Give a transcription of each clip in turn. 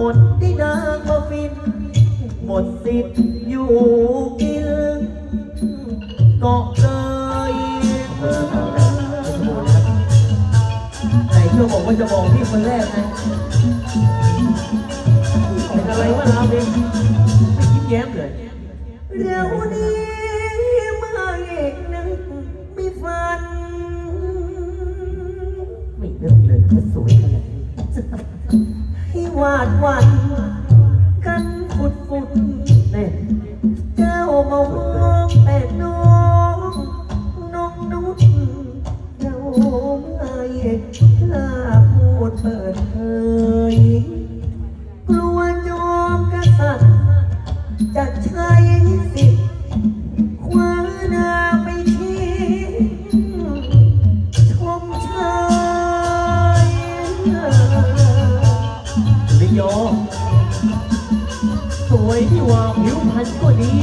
อดได้นางมาฟิน หมดสิทธิ์อยู่กินเกาะเลยไหนเธอบอกว่าจะบอกพี่คนแรกไงเป็นอะไรวะเราเองไม่คิดแย้มเลยเดี๋ยวนี้มาอีกนึงมีฟัน ไม่เลือกเลยจะสวยขนาดนี้ให้ห วาดวัน กันฟุดฟุดเนี่ยเจ้ามามองแต่น้องน้องนุชเจ้าไม่กล้าพูดเปิดเผยกลัวจอมกษัตริย์จะใช้สิทธิ์คว้าหน้าไปชี้ชมเชย ลิโยสวยที่ว่าผิวพรรณก็ดี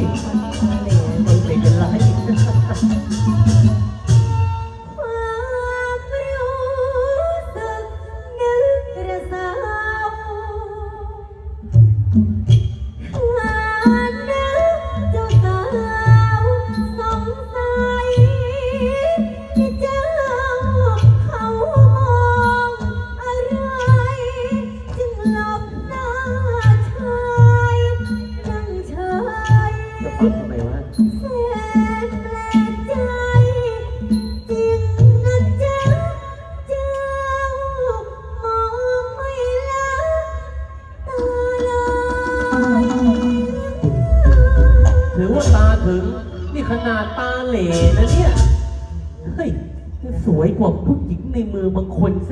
ะตาลายถือว่าตาถึง นี่ขนาดตาเหล่นะเนี่ย เฮ้ย สวยกว่าผู้หญิงในมือบางคนสิ